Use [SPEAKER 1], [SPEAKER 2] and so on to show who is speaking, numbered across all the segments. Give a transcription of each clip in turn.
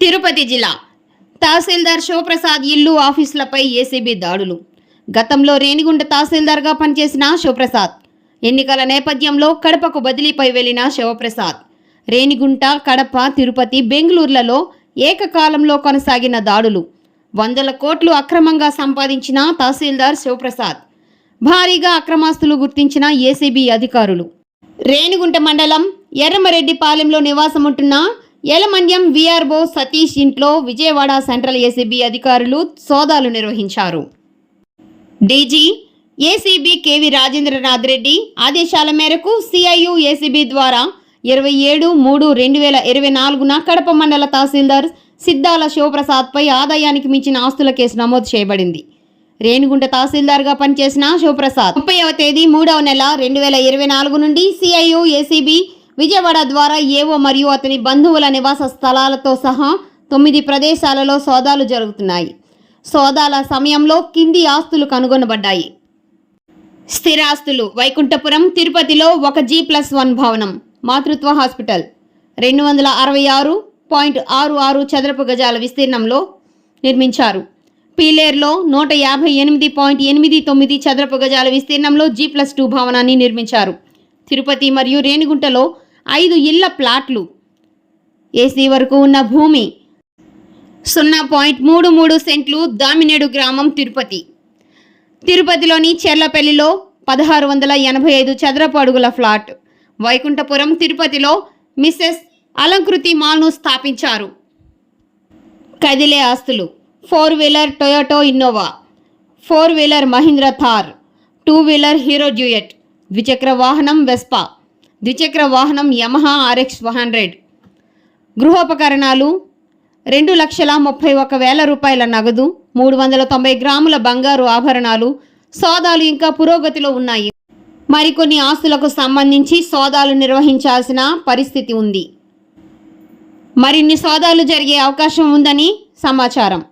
[SPEAKER 1] తిరుపతి జిల్లా తహసీల్దార్ శివప్రసాద్ ఇల్లు ఆఫీసులపై ఏసీబీ దాడులు. గతంలో రేణిగుంట తహసీల్దార్గా పనిచేసిన శివప్రసాద్ ఎన్నికల నేపథ్యంలో కడపకు బదిలీపై వెళ్ళిన శివప్రసాద్ రేణిగుంట కడప తిరుపతి బెంగళూరులలో ఏకకాలంలో కొనసాగిన దాడులు. వందల కోట్లు అక్రమంగా సంపాదించిన తహసీల్దార్ శివప్రసాద్ భారీగా అక్రమాస్తులు గుర్తించిన ఏసీబీ అధికారులు. రేణిగుంట మండలం ఎర్రమరెడ్డిపాలెంలో నివాసముంటున్న ఏలమన్యం వీఆర్ఓ సతీష్ ఇంట్లో విజయవాడ సెంట్రల్ ఏసీబీ అధికారులు సోదాలు నిర్వహించారు. DG ACB KV Rajendranath Reddy ఆదేశాల మేరకు సిఐయు ఏసీబీ ద్వారా ఇరవై ఏడు మూడు రెండు వేల ఇరవై నాలుగున కడప మండల తహసీల్దార్ సిద్ధాల శివప్రసాద్పై ఆదాయానికి మించిన ఆస్తుల కేసు నమోదు చేయబడింది. రేణిగుంట తహసీల్దార్గా పనిచేసిన శివప్రసాద్ ముప్పైవ తేదీ మూడవ నెల రెండు వేల ఇరవై నాలుగు నుండి సిఐయు ఏసీబీ విజయవాడ ద్వారా ఏవో మరియు అతని బంధువుల నివాస స్థలాలతో సహా తొమ్మిది ప్రదేశాలలో సోదాలు జరుగుతున్నాయి. సోదాల సమయంలో కింది ఆస్తులు కనుగొనబడ్డాయి. స్థిరాస్తులు వైకుంఠపురం తిరుపతిలో ఒక జీ ప్లస్ వన్ భవనం మాతృత్వ హాస్పిటల్. రెండు వందల అరవై ఆరు పాయింట్ ఆరు ఆరు చదరపు గజాల విస్తీర్ణంలో నిర్మించారు. పీలేర్లో నూట యాభై ఎనిమిది పాయింట్ ఎనిమిది తొమ్మిది చదరపు గజాల విస్తీర్ణంలో జీ ప్లస్ టూ భవనాన్ని నిర్మించారు. తిరుపతి మరియు రేణిగుంటలో ఐదు ఇళ్ళ ప్లాట్లు ఏసీ వరకు ఉన్న భూమి సున్నా పాయింట్ మూడు మూడు సెంట్లు దామినేడు గ్రామం తిరుపతి. తిరుపతిలోని చెర్లపల్లిలో పదహారు వందల ఎనభై ఐదు చదరపు అడుగుల ఫ్లాట్. వైకుంఠపురం తిరుపతిలో మిస్సెస్ అలంకృతి మాల్ను స్థాపించారు. కదిలే ఆస్తులు. Four wheeler Toyota Innova. Four wheeler Mahindra Thar. Two wheeler Hero Duet. ద్విచక్ర వాహనం వెస్పా. ద్విచక్ర వాహనం యమహా ఆర్ఎక్స్ వన్ హండ్రెడ్. గృహోపకరణాలు రెండు లక్షల ముప్పై ఒక వేల రూపాయల నగదు మూడు వందల తొంభై గ్రాముల బంగారు ఆభరణాలు సోదాలు ఇంకా పురోగతిలో ఉన్నాయి. మరికొన్ని ఆస్తులకు సంబంధించి సోదాలు నిర్వహించాల్సిన పరిస్థితి ఉంది. మరిన్ని సోదాలు జరిగే అవకాశం ఉందని సమాచారం.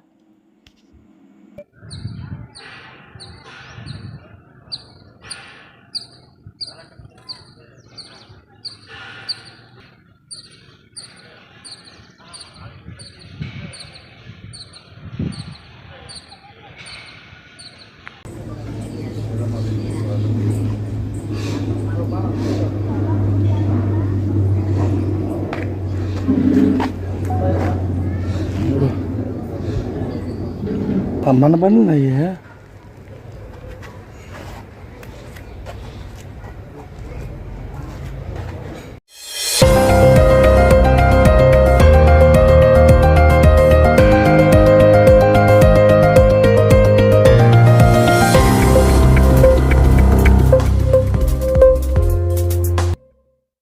[SPEAKER 2] மணப்பண்ணு ஐயா